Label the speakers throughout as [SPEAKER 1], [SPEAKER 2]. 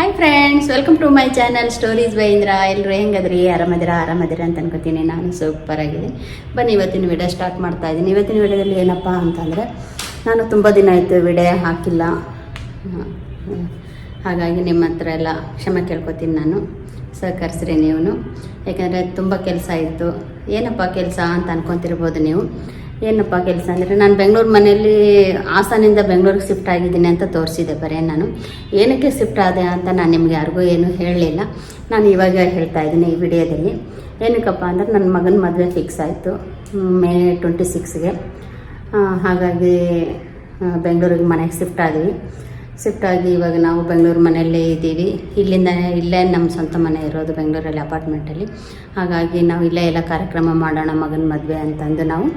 [SPEAKER 1] Hi friends welcome to my channel stories ಬೈಂದ್ರ ಎಲ್ಲರೂ ಹೆಂಗದ್ರಿ? ಆರಾಮದಿರ? ಆರಾಮದಿರ ಅಂತ ಅನ್ಕೋತೀನಿ ನಾನು. ಸೂಪರ್ ಆಗಿದ್ದೀನಿ ಬನ್ನಿ, ಇವತ್ತಿನ ವಿಡಿಯೋ ಸ್ಟಾರ್ಟ್ ಮಾಡ್ತಾ ಇದ್ದೀನಿ. ಇವತ್ತಿನ ವಿಡಿಯೋದಲ್ಲಿ ಏನಪ್ಪ ಅಂತಂದರೆ, ನಾನು ತುಂಬ ದಿನ ಆಯಿತು ವಿಡಿಯೋ ಹಾಕಿಲ್ಲ. ಹಾಗಾಗಿ ನಿಮ್ಮ ಹತ್ರ ಎಲ್ಲ ಕ್ಷಮೆ ಕೇಳ್ಕೊತೀನಿ ನಾನು. ಸಹಕರಿಸ್ರಿ ನೀವು ಯಾಕಂದರೆ ತುಂಬ ಕೆಲಸ ಇತ್ತು. ಏನಪ್ಪ ಕೆಲಸ ಅಂತ ಅನ್ಕೊತಿರ್ಬೋದು ನೀವು. ಏನಪ್ಪ ಕೆಲಸ ಅಂದರೆ ನಾನು ಬೆಂಗಳೂರು ಮನೆಯಲ್ಲಿ ಹಾಸನಿಂದ ಬೆಂಗಳೂರಿಗೆ ಶಿಫ್ಟ್ ಆಗಿದ್ದೀನಿ ಅಂತ ತೋರಿಸಿದೆ ಬರೇ ನಾನು. ಏನಕ್ಕೆ ಶಿಫ್ಟ್ ಆದೆ ಅಂತ ನಾನು ನಿಮಗೆ ಯಾರಿಗೂ ಏನು ಹೇಳಲಿಲ್ಲ. ನಾನು ಇವಾಗ ಹೇಳ್ತಾ ಇದ್ದೀನಿ ಈ ವಿಡಿಯೋದಲ್ಲಿ. ಏನಕ್ಕಪ್ಪ ಅಂದರೆ ನನ್ನ ಮಗನ ಮದುವೆ ಫಿಕ್ಸ್ ಆಯಿತು ಮೇ ಟ್ವೆಂಟಿ ಸಿಕ್ಸ್ಗೆ ಹಾಗಾಗಿ ಬೆಂಗಳೂರಿಗೆ ಮನೆಗೆ ಶಿಫ್ಟ್ ಆದ್ವಿ. ಶಿಫ್ಟ್ ಆಗಿ ಇವಾಗ ನಾವು ಬೆಂಗಳೂರು ಮನೆಯಲ್ಲೇ ಇದ್ದೀವಿ. ಇಲ್ಲಿಂದ ಇಲ್ಲೇ ನಮ್ಮ ಸ್ವಂತ ಮನೆ ಇರೋದು ಬೆಂಗಳೂರಲ್ಲಿ ಅಪಾರ್ಟ್ಮೆಂಟಲ್ಲಿ ಹಾಗಾಗಿ ನಾವು ಇಲ್ಲೇ ಎಲ್ಲ ಕಾರ್ಯಕ್ರಮ ಮಾಡೋಣ ಮಗನ ಮದುವೆ ಅಂತಂದು ನಾವು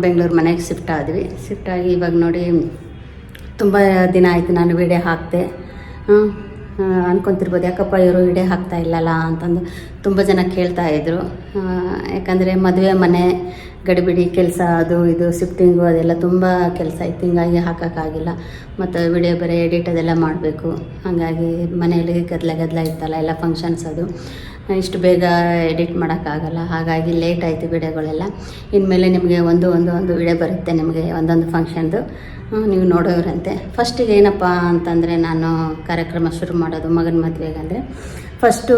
[SPEAKER 1] ಬೆಂಗಳೂರು ಮನೆಗೆ ಶಿಫ್ಟ್ ಆದ್ವಿ. ಶಿಫ್ಟ್ ಆಗಿ ಇವಾಗ ನೋಡಿ ತುಂಬ ದಿನ ಆಯಿತು ನಾನು ವಿಡಿಯೋ ಹಾಕ್ತೆ ಅನ್ಕೊತಿರ್ಬೋದು ಯಾಕಪ್ಪ ಇವರು ವಿಡಿಯೋ ಹಾಕ್ತಾ ಇಲ್ಲಲ್ಲ ಅಂತಂದು ತುಂಬ ಜನ ಕೇಳ್ತಾ ಇದ್ರು. ಆ, ಯಾಕಂದರೆ ಮದುವೆ ಮನೆ ಗಡಿಬಿಡಿ ಕೆಲಸ ಅದು ಇದು ಶಿಫ್ಟಿಂಗು ಅದೆಲ್ಲ ತುಂಬ ಕೆಲಸ ಇತ್ತು. ಹಿಂಗಾಗಿ ಹಾಕೋಕ್ಕಾಗಿಲ್ಲ ಮತ್ತು ವಿಡಿಯೋ ಬೇರೆ ಎಡಿಟ್ ಅದೆಲ್ಲ ಮಾಡಬೇಕು. ಹಾಗಾಗಿ ಮನೆಯಲ್ಲಿ ಗದ್ದಲ ಗದ್ದಲ ಇತ್ತಲ್ಲ ಎಲ್ಲ ಫಂಕ್ಷನ್ಸ್ ಅದು. ಇಷ್ಟು ಬೇಗ ಎಡಿಟ್ ಮಾಡೋಕ್ಕಾಗಲ್ಲ. ಹಾಗಾಗಿ ಲೇಟ್ ಆಯಿತು ವಿಡಿಯೋಗಳೆಲ್ಲ. ಇನ್ಮೇಲೆ ನಿಮಗೆ ಒಂದು ಒಂದು ಒಂದು ವಿಡಿಯೋ ಬರುತ್ತೆ ನಿಮಗೆ ಒಂದೊಂದು ಫಂಕ್ಷನ್ದು ನೀವು ನೋಡೋರಂತೆ. ಫಸ್ಟಿಗೆ ಏನಪ್ಪ ಅಂತಂದರೆ ನಾನು ಕಾರ್ಯಕ್ರಮ ಶುರು ಮಾಡೋದು ಮಗನ ಮದುವೆಗಂದರೆ. ಫಸ್ಟು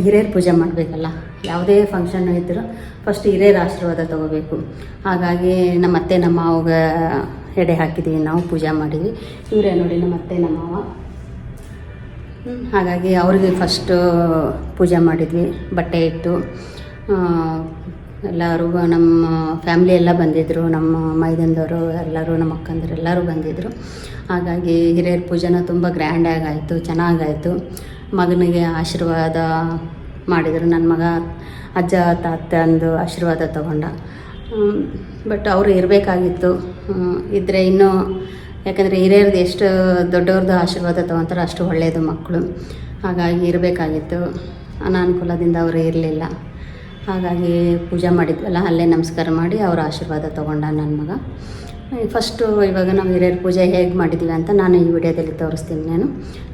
[SPEAKER 1] ಹಿರಿಯರ ಪೂಜೆ ಮಾಡಬೇಕಲ್ಲ. ಯಾವುದೇ ಫಂಕ್ಷನ್ ಇದ್ದರೂ ಫಸ್ಟ್ ಹಿರಿಯರ ಆಶೀರ್ವಾದ ತೊಗೋಬೇಕು. ಹಾಗಾಗಿ ನಮ್ಮ ಅತ್ತೆ, ನಮ್ಮ ಅವಾಗ ಎಡೆ ಹಾಕಿದ್ದೀವಿ ನಾವು ಪೂಜೆ ಮಾಡಿದ್ವಿ. ಇವರೇ ನೋಡಿ ನಮ್ಮ ಅತ್ತೆ, ನಮ್ಮ ಮಾವ. ಹಾಗಾಗಿ ಅವ್ರಿಗೆ ಫಸ್ಟು ಪೂಜೆ ಮಾಡಿದ್ವಿ, ಬಟ್ಟೆ ಇಟ್ಟು ಎಲ್ಲರೂ ನಮ್ಮ ಫ್ಯಾಮ್ಲಿ ಎಲ್ಲ ಬಂದಿದ್ದರು ನಮ್ಮ ಮೈದಂದವರು ಎಲ್ಲರೂ, ನಮ್ಮ ಅಕ್ಕಂದರು ಎಲ್ಲರೂ ಬಂದಿದ್ದರು ಹಾಗಾಗಿ ಹಿರಿಯರ ಪೂಜೆನ ತುಂಬ ಗ್ರ್ಯಾಂಡಾಗಿ ಆಯಿತು ಚೆನ್ನಾಗಾಯಿತು. ಮಗನಿಗೆ ಆಶೀರ್ವಾದ ಮಾಡಿದರು ನನ್ನ ಮಗ ಅಜ್ಜ ತಾತಂದು ಆಶೀರ್ವಾದ ತಗೊಂಡ. ಬಟ್ ಅವರು ಇರಬೇಕಾಗಿತ್ತು. ಇದ್ದರೆ ಇನ್ನೂ ಯಾಕಂದರೆ ಹಿರಿಯರದ್ದು ಎಷ್ಟು ದೊಡ್ಡವ್ರದ್ದು ಆಶೀರ್ವಾದ ತಗೊಂತಾರೆ ಅಷ್ಟು ಒಳ್ಳೆಯದು ಮಕ್ಕಳು. ಹಾಗಾಗಿ ಇರಬೇಕಾಗಿತ್ತು. ಅನಾನುಕೂಲದಿಂದ ಅವರು ಇರಲಿಲ್ಲ. ಹಾಗಾಗಿ ಪೂಜೆ ಮಾಡಿದ್ವಲ್ಲ, ಅಲ್ಲೇ ನಮಸ್ಕಾರ ಮಾಡಿ ಅವರ ಆಶೀರ್ವಾದ ತೊಗೊಂಡ ನನ್ನ ಮಗ. ಫಸ್ಟು ಇವಾಗ ನಾವು ಹಿರಿಯರ ಪೂಜೆ ಹೇಗೆ ಮಾಡಿದ್ದೀವಿ ಅಂತ ನಾನು ಈ ವಿಡಿಯೋದಲ್ಲಿ ತೋರಿಸ್ತೀನಿ ನಾನು.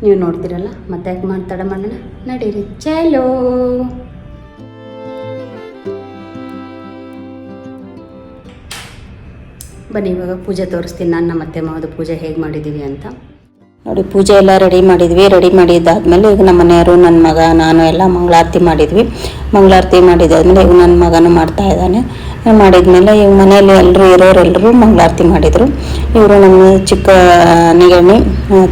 [SPEAKER 1] ನೀವು ನೋಡ್ತೀರಲ್ಲ, ಮತ್ತೆ ಯಾಕೆ ಮಾಡ್ತಾಡ ಮಾಡೋಣ ನಡೀರಿ. ಚಲೋ! ಬನ್ನಿ, ಇವಾಗ ಪೂಜೆ ತೋರಿಸ್ತೀನಿ. ನಾನು ನಮ್ಮ ಅತ್ತೆ ಮಾವದು ಪೂಜೆ ಹೇಗೆ ಮಾಡಿದ್ದೀವಿ ಅಂತ.
[SPEAKER 2] ನೋಡಿ, ಪೂಜೆ ಎಲ್ಲ ರೆಡಿ ಮಾಡಿದ್ವಿ. ರೆಡಿ ಮಾಡಿದ್ದಾದ್ಮೇಲೆ ಈಗ ನಮ್ಮ ಮನೆಯವರು, ನನ್ನ ಮಗ, ನಾನು ಎಲ್ಲ ಮಂಗಳಾರತಿ ಮಾಡಿದ್ವಿ. ಮಂಗಳಾರತಿ ಮಾಡಿದ್ದಾದ್ಮೇಲೆ ಈಗ ನನ್ನ ಮಗನು ಮಾಡ್ತಾ ಇದ್ದಾನೆ. ಮಾಡಿದ್ಮೇಲೆ ಈಗ ಮನೆಯಲ್ಲಿ ಎಲ್ಲರೂ ಇರೋರೆಲ್ಲರೂ ಮಂಗಳಾರತಿ ಮಾಡಿದರು. ಇವರು ನಮ್ಮ ಚಿಕ್ಕ ನಿಗಣಿ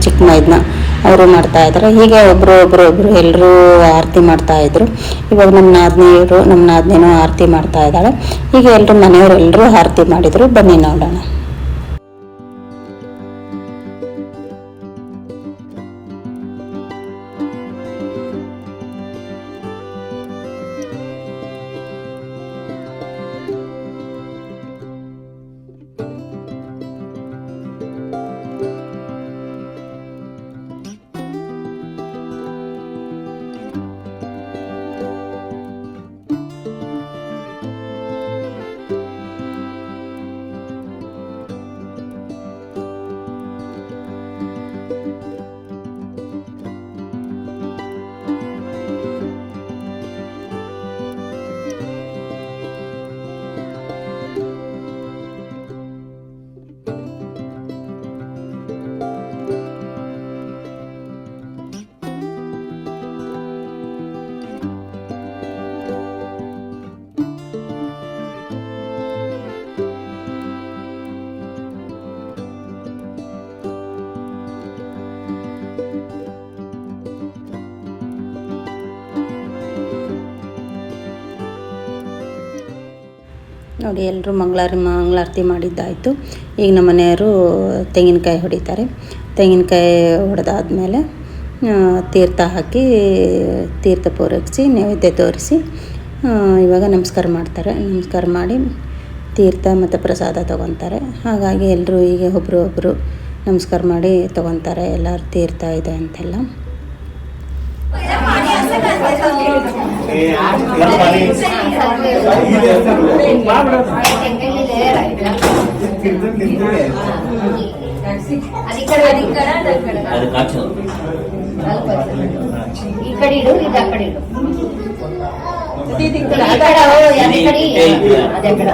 [SPEAKER 2] ಚಿಕ್ಕ ಮೈದ್ನ. ಅವರು ಮಾಡ್ತಾ ಇದ್ದಾರೆ. ಹೀಗೆ ಒಬ್ಬರು ಒಬ್ಬರು ಒಬ್ಬರು ಎಲ್ಲರೂ ಆರತಿ ಮಾಡ್ತಾ ಇದ್ರು. ಇವಾಗ ನಮ್ಮ ನಾದಿನಿಯರು ನಮ್ಮ ನಾದಿನಿನೂ ಆರತಿ ಮಾಡ್ತಾ ಇದ್ದಾಳೆ. ಹೀಗೆ ಎಲ್ಲರೂ ಮನೆಯವರೆಲ್ಲರೂ ಆರತಿ ಮಾಡಿದರು. ಬನ್ನಿ ನೋಡೋಣ. ನೋಡಿ ಎಲ್ಲರೂ ಮಂಗಳಾರ ಮಂಗಳಾರತಿ ಮಾಡಿದ್ದಾಯಿತು. ಈಗ ನಮ್ಮ ಮನೆಯವರು ತೆಂಗಿನಕಾಯಿ ಹೊಡಿತಾರೆ. ತೆಂಗಿನಕಾಯಿ ಹೊಡೆದಾದ್ಮೇಲೆ ತೀರ್ಥ ಹಾಕಿ, ತೀರ್ಥ ಪೂರೈಸಿ, ನೈವೇದ್ಯ ತೋರಿಸಿ ಇವಾಗ ನಮಸ್ಕಾರ ಮಾಡ್ತಾರೆ. ನಮಸ್ಕಾರ ಮಾಡಿ ತೀರ್ಥ ಮತ್ತು ಪ್ರಸಾದ ತೊಗೊತಾರೆ. ಹಾಗಾಗಿ ಎಲ್ಲರೂ ಈಗ ಒಬ್ಬರು ಒಬ್ಬರು ನಮಸ್ಕಾರ ಮಾಡಿ ತೊಗೊತಾರೆ. ಎಲ್ಲರೂ ತೀರ್ಥ ಇದೆ ಅಂತೆಲ್ಲ. ఇక్కడ ఇడు ఇది అక్కడ. ఇడు
[SPEAKER 1] ఇక్కడ అది ఎక్కడ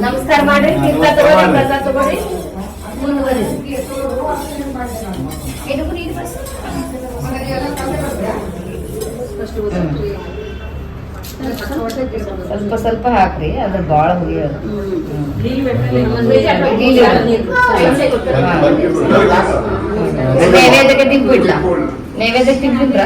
[SPEAKER 2] ನಮಸ್ಕಾರ ಮಾಡಿ ತೀರ್ಥ ತಗೊಳ್ಳಿ ಪ್ರಸಾದ ಸ್ವಲ್ಪ ಸ್ವಲ್ಪ ಹಾಕ್ರಿ ಅದ್ರ ಭಾಳ ಹುಳಿ ಅದು ನೈವೇದ್ಯಕ್ಕೆ
[SPEAKER 3] ತಿಂಪಿಡ್ಲ ನೈವೇದ್ಯಕ್ಕೆ
[SPEAKER 2] ತಿಂಪಿದ್ರ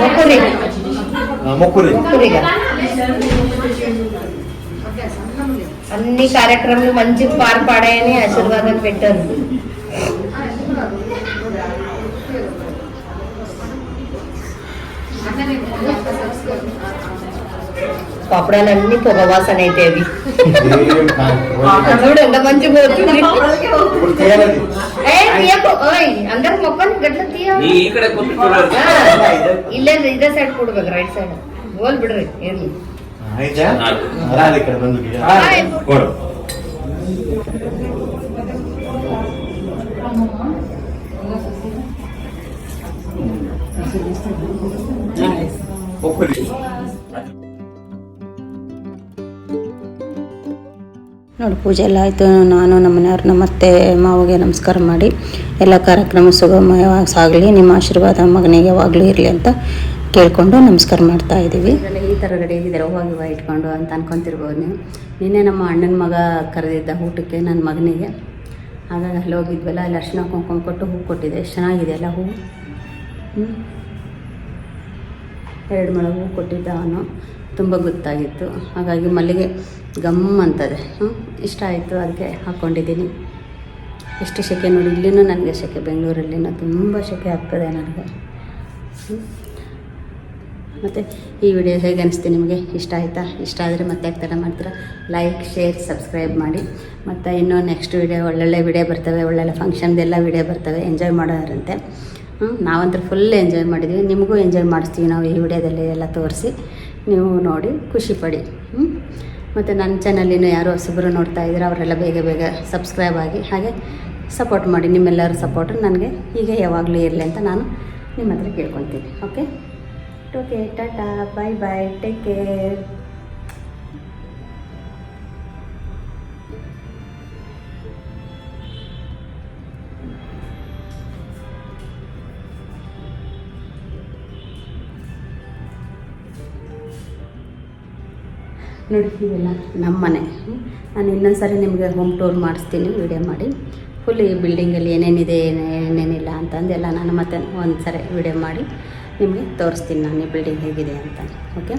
[SPEAKER 3] మొక్కురి మొక్కురి
[SPEAKER 2] మొక్కురిగా అన్ని కార్యక్రమాలు మంచిగా పార్ పాడాయని ఆశీర్వాదం పెట్టారు పాపడాలన్నీ పొగవాసన అయితే అవి
[SPEAKER 3] ఏం కాదు.
[SPEAKER 2] చూడు ఎంత మంచిగా పోతుంది
[SPEAKER 3] ఇప్పుడు తీయాలి.
[SPEAKER 2] ఏ తీయకు ఓయ్ అందరు మొక్కలు గట్ల తీయ
[SPEAKER 4] ನೀ ಈ ಕಡೆ ಕೂತ್ಕೊಳ್ಳೋರು
[SPEAKER 2] ಇಲ್ಲೇ ಇದೇ ಸೈಡ್ ಕೊಡ್ಬೇಕು ರೈಟ್ ಸೈಡ್ ಹೋಲ್ ಬಿಡ್ರಿ ಇರ್ಲಿ
[SPEAKER 3] ಕಡೆ ಬಂದು. ಕೊಡು.
[SPEAKER 1] ನೋಡಿ ಪೂಜೆ ಎಲ್ಲ ಆಯಿತು. ನಾನು ನಮ್ಮ ಮನೆಯವ್ರು ನಮ್ಮ ಅತ್ತೆ ಮಾವಿಗೆ ನಮಸ್ಕಾರ ಮಾಡಿ ಎಲ್ಲ ಕಾರ್ಯಕ್ರಮ ಸುಗಮವಾಗಿ ಸಾಗಲಿ ನಿಮ್ಮ ಆಶೀರ್ವಾದ ಮಗನಿಗೆ ಯಾವಾಗಲೂ ಇರಲಿ ಅಂತ ಕೇಳಿಕೊಂಡು ನಮಸ್ಕಾರ ಮಾಡ್ತಾ ಇದ್ದೀವಿ. ಈ ಥರ ರೆಡಿ ಆಗಿದ್ದಾರೆ ಹೋಗಿ ಇಟ್ಕೊಂಡು ಅಂತ ಅನ್ಕೊಂತಿರ್ಬೋದು ನೀವು. ನಿನ್ನೆ ನಮ್ಮ ಅಣ್ಣನ ಮಗ ಕರೆದಿದ್ದ ಊಟಕ್ಕೆ ನನ್ನ ಮಗನಿಗೆ. ಹಾಗಾಗಿ ಅಲ್ಲಿ ಹೋಗಿದ್ವಲ್ಲ, ಅಲ್ಲಿ ಅರ್ಶಿನ ಕುಂಕುಮ ಕೊಟ್ಟು ಹೂ ಕೊಟ್ಟಿದ್ದೆ ಎಷ್ಟು ಚೆನ್ನಾಗಿದೆ ಅಲ್ಲ ಹೂ? ಹ್ಞೂ ಎರಡು ಮೊಳ ಹೂ ಕೊಟ್ಟಿದ್ದ ಅವನು. ತುಂಬ ಗೊತ್ತಾಗಿತ್ತು. ಹಾಗಾಗಿ ಮಲ್ಲಿಗೆ ಗಮ್ ಅಂತದೆ. ಇಷ್ಟ ಆಯಿತು, ಅದಕ್ಕೆ ಹಾಕ್ಕೊಂಡಿದ್ದೀನಿ ಎಷ್ಟು ಸೆಕೆ ನೋಡಿ, ಇಲ್ಲಿನೂ ನನಗೆ ಸೆಕೆ ಬೆಂಗಳೂರಲ್ಲಿನೂ ತುಂಬ ಸೆಕೆ ಆಗ್ತದೆ ನನಗೆ. ಮತ್ತು ಈ ವಿಡಿಯೋ ಹೇಗೆ ಅನಿಸ್ತು ನಿಮಗೆ? ಇಷ್ಟ ಆಯಿತಾ? ಇಷ್ಟ ಆದರೆ ಮತ್ತೆ ಯಾಕೆ ಥರ ಮಾಡ್ತೀರಾ? ಲೈಕ್ ಶೇರ್ ಸಬ್ಸ್ಕ್ರೈಬ್ ಮಾಡಿ. ಮತ್ತು ಇನ್ನೂ ನೆಕ್ಸ್ಟ್ ವಿಡಿಯೋ ಒಳ್ಳೊಳ್ಳೆ ವಿಡಿಯೋ ಬರ್ತವೆ, ಒಳ್ಳೊಳ್ಳೆ ಫಂಕ್ಷನ್ದೆಲ್ಲ ವಿಡಿಯೋ ಬರ್ತವೆ. ಎಂಜಾಯ್ ಮಾಡೋರಂತೆ. ನಾವಂತೂ ಫುಲ್ ಎಂಜಾಯ್ ಮಾಡಿದ್ವಿ. ನಿಮಗೂ ಎಂಜಾಯ್ ಮಾಡಿಸ್ತೀವಿ ನಾವು ಈ ವಿಡಿಯೋದಲ್ಲಿ ಎಲ್ಲ ತೋರಿಸಿ. ನೀವು ನೋಡಿ ಖುಷಿಪಡಿ ಮತ್ತು ನನ್ನ ಚಾನಲಿನ ಯಾರು ಹೊಸಬರು ನೋಡ್ತಾ ಇದ್ದೀರ ಅವರೆಲ್ಲ ಬೇಗ ಬೇಗ ಸಬ್ಸ್ಕ್ರೈಬ್ ಆಗಿ, ಹಾಗೆ ಸಪೋರ್ಟ್ ಮಾಡಿ. ನಿಮ್ಮೆಲ್ಲರ ಸಪೋರ್ಟ್ ನನಗೆ ಹೀಗೆ ಯಾವಾಗಲೂ ಇರಲಿ ಅಂತ ನಾನು ನಿಮ್ಮ ಹತ್ರ ಕೇಳ್ಕೊತೀನಿ okay okay ta-ta bye bye take care ನೋಡಿ, ಇವೆಲ್ಲ ನಮ್ಮ ಮನೆ ನಾನು ಇನ್ನೊಂದ್ಸರಿ ನಿಮಗೆ ಹೋಮ್ ಟೂರ್ ಮಾಡಿಸ್ತೀನಿ ವಿಡಿಯೋ ಮಾಡಿ. ಫುಲ್ ಈ ಬಿಲ್ಡಿಂಗಲ್ಲಿ ಏನೇನಿದೆ, ಏನೇ- ಏನೇನಿಲ್ಲ ಅಂತಂದೆಲ್ಲ ನಾನು ಮತ್ತೆ ಒಂದು ಸರಿ ವಿಡಿಯೋ ಮಾಡಿ. ನಿಮಗೆ ತೋರಿಸ್ತೀನಿ ನಾನು ಈ ಬಿಲ್ಡಿಂಗ್ ಹೇಗಿದೆ ಅಂತ. ಓಕೆ